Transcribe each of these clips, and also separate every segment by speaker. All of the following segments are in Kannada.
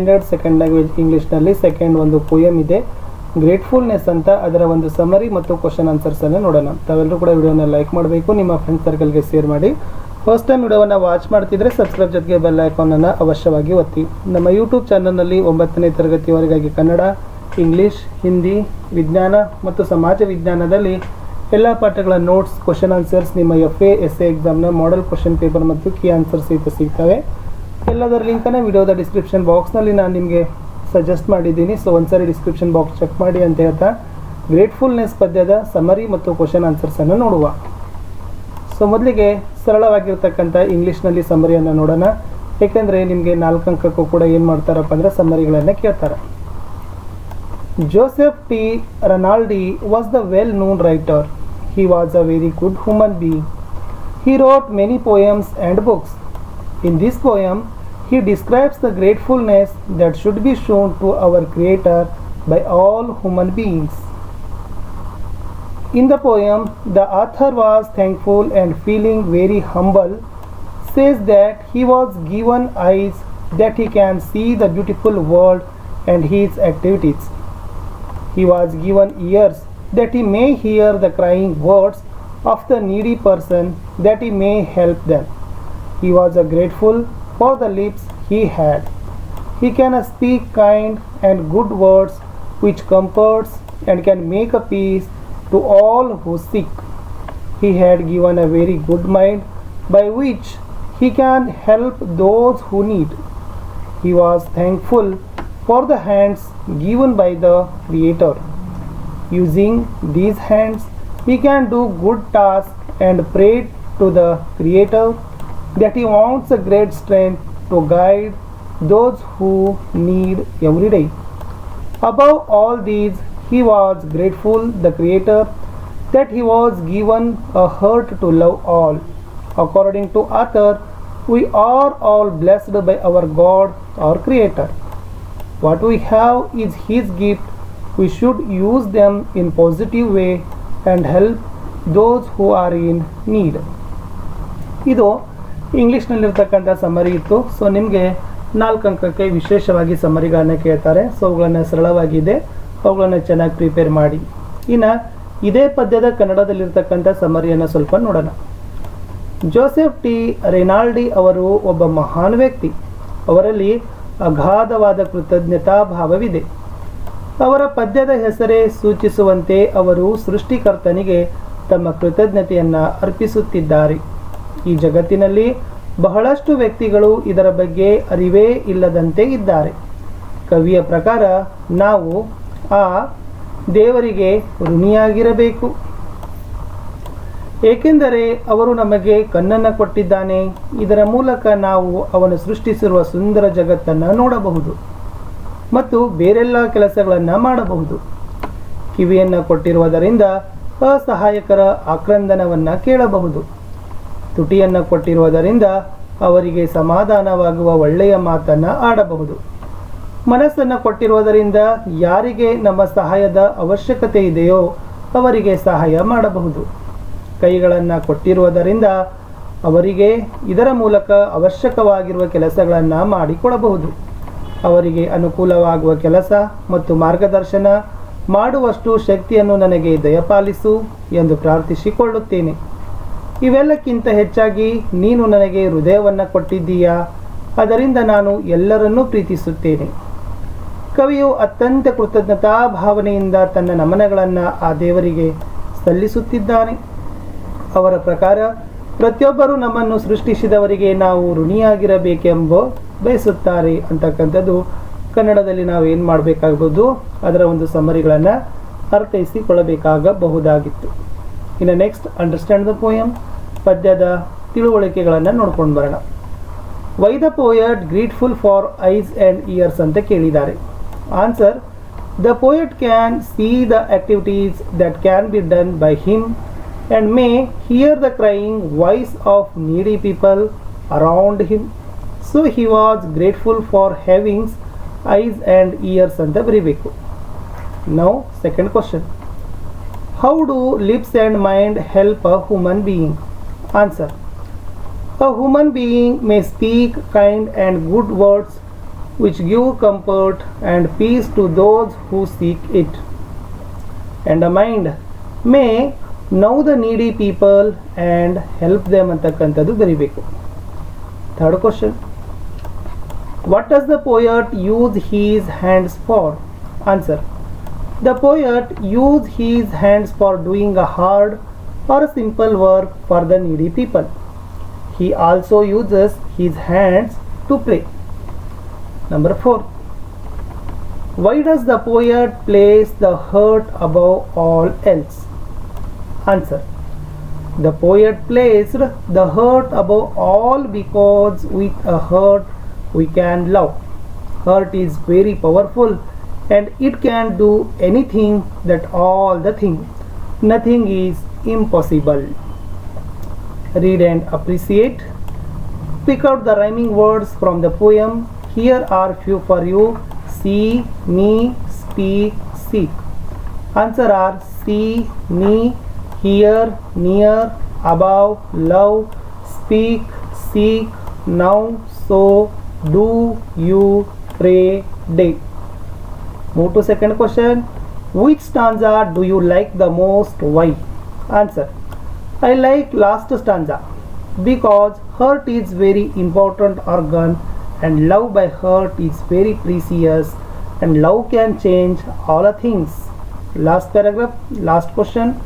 Speaker 1: ಸ್ಟ್ಯಾಂಡರ್ಡ್ ಸೆಕೆಂಡ್ ಲ್ಯಾಂಗ್ವೇಜ್ ಇಂಗ್ಲೀಷ್ನಲ್ಲಿ ಸೆಕೆಂಡ್ ಒಂದು ಪೋಯಮ್ ಇದೆ. ಗ್ರೇಟ್ಫುಲ್ನೆಸ್ ಅಂತ ಅದರ ಒಂದು ಸಮರಿ ಮತ್ತು ಕ್ವಶನ್ ಆನ್ಸರ್ಸ್ ಅನ್ನು ನೋಡೋಣ. ತಾವೆಲ್ಲರೂ ಕೂಡ ವಿಡಿಯೋನ ಲೈಕ್ ಮಾಡಬೇಕು, ನಿಮ್ಮ ಫ್ರೆಂಡ್ ಸರ್ಕಲ್ಗೆ ಶೇರ್ ಮಾಡಿ. ಫಸ್ಟ್ ಟೈಮ್ ವಿಡಿಯೋವನ್ನು ವಾಚ್ ಮಾಡ್ತಿದ್ರೆ ಸಬ್ಸ್ಕ್ರೈಬ್ ಜೊತೆಗೆ ಬೆಲ್ ಐಕಾನನ್ನು ಅವಶ್ಯವಾಗಿ ಒತ್ತಿ. ನಮ್ಮ ಯೂಟ್ಯೂಬ್ ಚಾನಲ್ನಲ್ಲಿ ಒಂಬತ್ತನೇ ತರಗತಿಯವರೆಗಾಗಿ ಕನ್ನಡ ಇಂಗ್ಲೀಷ್ ಹಿಂದಿ ವಿಜ್ಞಾನ ಮತ್ತು ಸಮಾಜ ವಿಜ್ಞಾನದಲ್ಲಿ ಎಲ್ಲ ಪಾಠಗಳ ನೋಟ್ಸ್ ಕ್ವಶನ್ ಆನ್ಸರ್ಸ್ ನಿಮ್ಮ ಎಫ್ ಎ ಎಸ್ ಎ ಎಕ್ಸಾಮ್ನ ಮಾಡೆಲ್ ಕ್ವಶನ್ ಪೇಪರ್ ಮತ್ತು ಕೀ ಆನ್ಸರ್ಸ್ ಸಹಿತ ಸಿಗ್ತವೆ. ಎಲ್ಲದರ ಲಿಂಕನ್ನು ವಿಡಿಯೋದ ಡಿಸ್ಕ್ರಿಪ್ಷನ್ ಬಾಕ್ಸ್ನಲ್ಲಿ ನಾನು ನಿಮಗೆ ಸಜೆಸ್ಟ್ ಮಾಡಿದ್ದೀನಿ. ಸೊ ಒಂದ್ಸರಿ ಡಿಸ್ಕ್ರಿಪ್ಷನ್ ಬಾಕ್ಸ್ ಚೆಕ್ ಮಾಡಿ ಅಂತ ಹೇಳ್ತಾ ಗ್ರೇಟ್ಫುಲ್ನೆಸ್ ಪದ್ಯದ ಸಮರಿ ಮತ್ತು ಕ್ವಶನ್ ಆನ್ಸರ್ಸನ್ನು ನೋಡುವ. ಸೊ ಮೊದಲಿಗೆ ಸರಳವಾಗಿರ್ತಕ್ಕಂಥ ಇಂಗ್ಲೀಷ್ನಲ್ಲಿ ಸಮರಿಯನ್ನು ನೋಡೋಣ. ಏಕೆಂದರೆ ನಿಮಗೆ ನಾಲ್ಕು ಅಂಕಕ್ಕೂ ಕೂಡ ಏನು ಮಾಡ್ತಾರಪ್ಪ ಅಂದರೆ ಸಮರಿಗಳನ್ನು ಕೇಳ್ತಾರೆ. Joseph P Ronaldi was the well known writer he was a very good human being he wrote many poems and books. In this poem, he describes the gratefulness that should be shown to our Creator by all human beings. In the poem, the author was thankful and feeling very humble, says that he was given eyes that he can see the beautiful world and his activities. He was given ears that he may hear the crying words of the needy person, that he may help them. He was uh, grateful for the lips he had. He can speak kind and good words which comforts and can make a peace to all who seek. He had given a very good mind by which he can help those who need. He was thankful for the hands given by the Creator. Using these hands, he can do good tasks and pray to the Creator that he wants a great strength to guide those who need every day. Above all these, he was grateful the Creator that he was given a heart to love all. According to Arthur, we are all blessed by our God, our Creator. What we have is His gift. We should use them in positive way and help those who are in need. ಇದು ಇಂಗ್ಲೀಷ್ನಲ್ಲಿರ್ತಕ್ಕಂಥ ಸಮರಿ ಇತ್ತು. ಸೊ ನಿಮಗೆ ನಾಲ್ಕು ಅಂಕಕ್ಕೆ ವಿಶೇಷವಾಗಿ ಸಮರಿಗಳನ್ನು ಕೇಳ್ತಾರೆ. ಸೊ ಅವುಗಳನ್ನು ಸರಳವಾಗಿದೆ ಅವುಗಳನ್ನು ಚೆನ್ನಾಗಿ ಪ್ರಿಪೇರ್ ಮಾಡಿ. ಇನ್ನು ಇದೇ ಪದ್ಯದ ಕನ್ನಡದಲ್ಲಿರ್ತಕ್ಕಂಥ ಸಮರಿಯನ್ನು ಸ್ವಲ್ಪ ನೋಡೋಣ. Joseph T. ರೆನಾಲ್ಡಿ ಅವರು ಒಬ್ಬ ಮಹಾನ್ ವ್ಯಕ್ತಿ. ಅವರಲ್ಲಿ ಅಗಾಧವಾದ ಕೃತಜ್ಞತಾ ಭಾವವಿದೆ. ಅವರ ಪದ್ಯದ ಹೆಸರೇ ಸೂಚಿಸುವಂತೆ ಅವರು ಸೃಷ್ಟಿಕರ್ತನಿಗೆ ತಮ್ಮ ಕೃತಜ್ಞತೆಯನ್ನು ಅರ್ಪಿಸುತ್ತಿದ್ದಾರೆ. ಈ ಜಗತ್ತಿನಲ್ಲಿ ಬಹಳಷ್ಟು ವ್ಯಕ್ತಿಗಳು ಇದರ ಬಗ್ಗೆ ಅರಿವೇ ಇಲ್ಲದಂತೆ ಇದ್ದಾರೆ. ಕವಿಯ ಪ್ರಕಾರ ನಾವು ಆ ದೇವರಿಗೆ ಋಣಿಯಾಗಿರಬೇಕು. ಏಕೆಂದರೆ ಅವರು ನಮಗೆ ಕಣ್ಣನ್ನು ಕೊಟ್ಟಿದ್ದಾನೆ. ಇದರ ಮೂಲಕ ನಾವು ಅವನು ಸೃಷ್ಟಿಸಿರುವ ಸುಂದರ ಜಗತ್ತನ್ನು ನೋಡಬಹುದು ಮತ್ತು ಬೇರೆಲ್ಲ ಕೆಲಸಗಳನ್ನು ಮಾಡಬಹುದು. ಕಿವಿಯನ್ನು ಕೊಟ್ಟಿರುವುದರಿಂದ ಅಸಹಾಯಕರ ಆಕ್ರಂದನವನ್ನು ಕೇಳಬಹುದು. ತುಟಿಯನ್ನು ಕೊಟ್ಟಿರುವುದರಿಂದ ಅವರಿಗೆ ಸಮಾಧಾನವಾಗುವ ಒಳ್ಳೆಯ ಮಾತನ್ನು ಆಡಬಹುದು. ಮನಸ್ಸನ್ನು ಕೊಟ್ಟಿರುವುದರಿಂದ ಯಾರಿಗೆ ನಮ್ಮ ಸಹಾಯದ ಅವಶ್ಯಕತೆ ಇದೆಯೋ ಅವರಿಗೆ ಸಹಾಯ ಮಾಡಬಹುದು. ಕೈಗಳನ್ನು ಕೊಟ್ಟಿರುವುದರಿಂದ ಅವರಿಗೆ ಇದರ ಮೂಲಕ ಅವಶ್ಯಕವಾಗಿರುವ ಕೆಲಸಗಳನ್ನು ಮಾಡಿಕೊಡಬಹುದು. ಅವರಿಗೆ ಅನುಕೂಲವಾಗುವ ಕೆಲಸ ಮತ್ತು ಮಾರ್ಗದರ್ಶನ ಮಾಡುವಷ್ಟು ಶಕ್ತಿಯನ್ನು ನನಗೆ ದಯಪಾಲಿಸು ಎಂದು ಪ್ರಾರ್ಥಿಸಿಕೊಳ್ಳುತ್ತೇನೆ. ಇವೆಲ್ಲಕ್ಕಿಂತ ಹೆಚ್ಚಾಗಿ ನೀನು ನನಗೆ ಹೃದಯವನ್ನು ಕೊಟ್ಟಿದ್ದೀಯಾ? ಅದರಿಂದ ನಾನು ಎಲ್ಲರನ್ನೂ ಪ್ರೀತಿಸುತ್ತೇನೆ. ಕವಿಯು ಅತ್ಯಂತ ಕೃತಜ್ಞತಾ ಭಾವನೆಯಿಂದ ತನ್ನ ನಮನಗಳನ್ನು ಆ ದೇವರಿಗೆ ಸಲ್ಲಿಸುತ್ತಿದ್ದಾನೆ. ಅವರ ಪ್ರಕಾರ ಪ್ರತಿಯೊಬ್ಬರು ನಮ್ಮನ್ನು ಸೃಷ್ಟಿಸಿದವರಿಗೆ ನಾವು ಋಣಿಯಾಗಿರಬೇಕೆಂಬ ಬಯಸುತ್ತಾರೆ ಅಂತಕ್ಕಂಥದ್ದು ಕನ್ನಡದಲ್ಲಿ ನಾವು ಏನು ಮಾಡಬೇಕಾಗಬಹುದು ಅದರ ಒಂದು ಸಮರಿಗಳನ್ನು ಅರ್ಥೈಸಿಕೊಳ್ಳಬೇಕಾಗಬಹುದಾಗಿತ್ತು. ಇನ್ನು ನೆಕ್ಸ್ಟ್ ಅಂಡರ್ಸ್ಟ್ಯಾಂಡ್ ದ ಪೋಯಮ್ ಪದ್ಯದ ತಿಳುವಳಿಕೆಗಳನ್ನು ನೋಡ್ಕೊಂಡು ಬರೋಣ why the poet grateful for eyes and ears ಅಂತ ಕೇಳಿದ್ದಾರೆ answer the poet can see the activities that can be done by him and may hear the crying voice of needy people around him. So he was grateful for having eyes and ears ಅಂತ ಬರಿಬೇಕು Now, second question. How do lips and mind help a human being? Answer. A human being may speak kind and good words which give comfort and peace to those who seek it. And a mind may know the needy people and help them ಅಂತಕ್ಕಂಥದ್ದು ಬರಿಬೇಕು third question what does the poet use his hands for answer the poet use his hands for doing a hard or simple work for the needy people. He also uses his hands to play. Number 4. Why does the poet place the hurt above all else? Answer. The poet placed the hurt above all because with a hurt we can love. Hurt is very powerful and it can do anything that all the thing. Nothing is impossible. Read and appreciate. Pick out the rhyming words from the poem. Here are few for you. See, me, speak, seek. Answer are see, me, hear, near, above, love, speak, seek, now, so, do, you, pray, day. Move to second question. Which stanza do you like the most? Why? Answer. I like last stanza because heart is very important organ and love by heart is very precious and love can change all the things. Last paragraph, last question.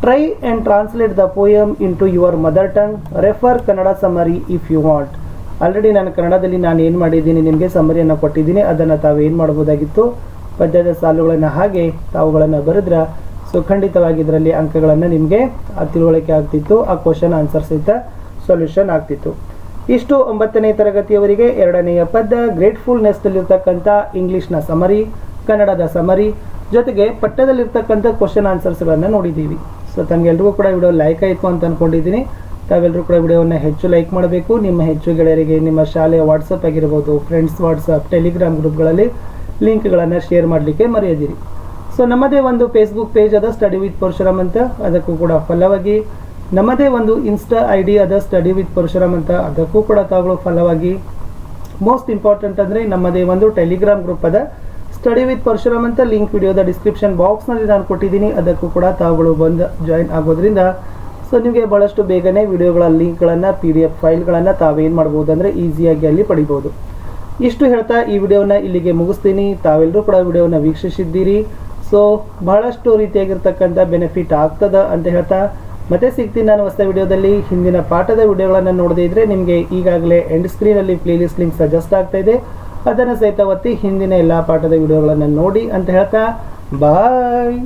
Speaker 1: Try and translate the poem into your mother tongue. Refer Kannada summary if you want. Already ನಾನು ಕನ್ನಡದಲ್ಲಿ ನಾನು ಏನು ಮಾಡಿದ್ದೀನಿ ನಿಮಗೆ ಸಮರಿಯನ್ನು ಕೊಟ್ಟಿದ್ದೀನಿ ಅದನ್ನು ತಾವು ಏನು ಮಾಡ್ಬೋದಾಗಿತ್ತು ಪದ್ಯದ ಸಾಲುಗಳನ್ನು ಹಾಗೆ ತಾವುಗಳನ್ನು ಬರೆದ್ರೆ ಸೊ ಖಂಡಿತವಾಗಿ ಇದರಲ್ಲಿ ಅಂಕಗಳನ್ನು ನಿಮಗೆ ತಿಳುವಳಿಕೆ ಆಗ್ತಿತ್ತು, ಆ ಕ್ವಶನ್ ಆನ್ಸರ್ ಸಹಿತ ಸೊಲ್ಯೂಷನ್ ಆಗ್ತಿತ್ತು. ಇಷ್ಟು ಒಂಬತ್ತನೇ ತರಗತಿಯವರಿಗೆ ಎರಡನೆಯ ಪದ್ಯ ಗ್ರೇಟ್ಫುಲ್ನೆಸ್ನಲ್ಲಿರ್ತಕ್ಕಂಥ ಇಂಗ್ಲೀಷ್ನ ಸಮರಿ ಕನ್ನಡದ ಸಮರಿ ಜೊತೆಗೆ ಪಠ್ಯದಲ್ಲಿರ್ತಕ್ಕಂಥ ಕ್ವಶನ್ ಆನ್ಸರ್ಸ್ಗಳನ್ನು ನೋಡಿದ್ದೀವಿ. ಸೊ ತಮಗೆಲ್ರಿಗೂ ಕೂಡ ವಿಡಿಯೋ ಲೈಕ್ ಆಯಿತು ಅಂತ ಅಂದ್ಕೊಂಡಿದ್ದೀನಿ ತಾವೆಲ್ಲರೂ ಕೂಡ ವಿಡಿಯೋವನ್ನು ಹೆಚ್ಚು ಲೈಕ್ ಮಾಡಬೇಕು. ನಿಮ್ಮ ಹೆಚ್ಚು ಗೆಳೆಯರಿಗೆ ನಿಮ್ಮ ಶಾಲೆಯ ವಾಟ್ಸಪ್ ಆಗಿರ್ಬೋದು ಫ್ರೆಂಡ್ಸ್ ವಾಟ್ಸಪ್ ಟೆಲಿಗ್ರಾಮ್ ಗ್ರೂಪ್ಗಳಲ್ಲಿ ಲಿಂಕ್ಗಳನ್ನು ಶೇರ್ ಮಾಡಲಿಕ್ಕೆ ಮರೆಯದಿರಿ. ಸೊ ನಮ್ಮದೇ ಒಂದು ಫೇಸ್ಬುಕ್ ಪೇಜ್ ಅದ ಸ್ಟಡಿ ವಿತ್ ಪರಶುರಾಮ್ ಅಂತ. ಅದಕ್ಕೂ ಕೂಡ ಫಲವಾಗಿ, ನಮ್ಮದೇ ಒಂದು ಇನ್ಸ್ಟಾ ಐ ಡಿ ಅದ ಸ್ಟಡಿ ವಿತ್ ಪರಶುರಾಮ್ ಅಂತ. ಅದಕ್ಕೂ ಕೂಡ ತಾವುಗಳು ಫಲವಾಗಿ ಮೋಸ್ಟ್ ಇಂಪಾರ್ಟೆಂಟ್ ಅಂದರೆ ನಮ್ಮದೇ ಒಂದು ಟೆಲಿಗ್ರಾಮ್ ಗ್ರೂಪ್ ಅದ. ಸ್ಟಡಿ ವಿತ್ ಪರಶುರಾಮ್ ಅಂತ ಲಿಂಕ್ ವಿಡಿಯೋದ ಡಿಸ್ಕ್ರಿಪ್ಷನ್ ಬಾಕ್ಸ್ನಲ್ಲಿ ನಾನು ಕೊಟ್ಟಿದ್ದೀನಿ. ಅದಕ್ಕೂ ಕೂಡ ತಾವುಗಳು ಬಂದು ಜಾಯಿನ್ ಆಗೋದ್ರಿಂದ ಸೊ ನಿಮಗೆ ಭಾಳಷ್ಟು ಬೇಗನೆ ವಿಡಿಯೋಗಳ ಲಿಂಕ್ಗಳನ್ನು ಪಿ ಡಿ ಎಫ್ ಫೈಲ್ಗಳನ್ನು ತಾವೇನು ಮಾಡ್ಬೋದು ಅಂದರೆ ಈಸಿಯಾಗಿ ಅಲ್ಲಿ ಪಡಿಬೋದು. ಇಷ್ಟು ಹೇಳ್ತಾ ಈ ವಿಡಿಯೋನ ಇಲ್ಲಿಗೆ ಮುಗಿಸ್ತೀನಿ. ತಾವೆಲ್ಲರೂ ಕೂಡ ವಿಡಿಯೋನ ವೀಕ್ಷಿಸಿದ್ದೀರಿ. ಸೊ ಬಹಳಷ್ಟು ರೀತಿಯಾಗಿರ್ತಕ್ಕಂಥ ಬೆನಿಫಿಟ್ ಆಗ್ತದ ಅಂತ ಹೇಳ್ತಾ, ಮತ್ತೆ ಸಿಗ್ತೀನಿ ನಾನು ಹೊಸ ವಿಡಿಯೋದಲ್ಲಿ ಹಿಂದಿನ ಪಾಠದ ವಿಡಿಯೋಗಳನ್ನು ನೋಡದೇ ಇದ್ರೆ ನಿಮಗೆ ಈಗಾಗಲೇ ಎಂಡ್ ಸ್ಕ್ರೀನಲ್ಲಿ ಪ್ಲೇಲಿಸ್ಟ್ ಲಿಂಕ್ ಸಜೆಸ್ಟ್ ಆಗ್ತಾ ಇದೆ. ಅದನ್ನು ಸಹಿತ ಒತ್ತಿ ಹಿಂದಿನ ಎಲ್ಲ ಪಾಠದ ವಿಡಿಯೋಗಳನ್ನು ನೋಡಿ ಅಂತ ಹೇಳ್ತಾ ಬಾಯ್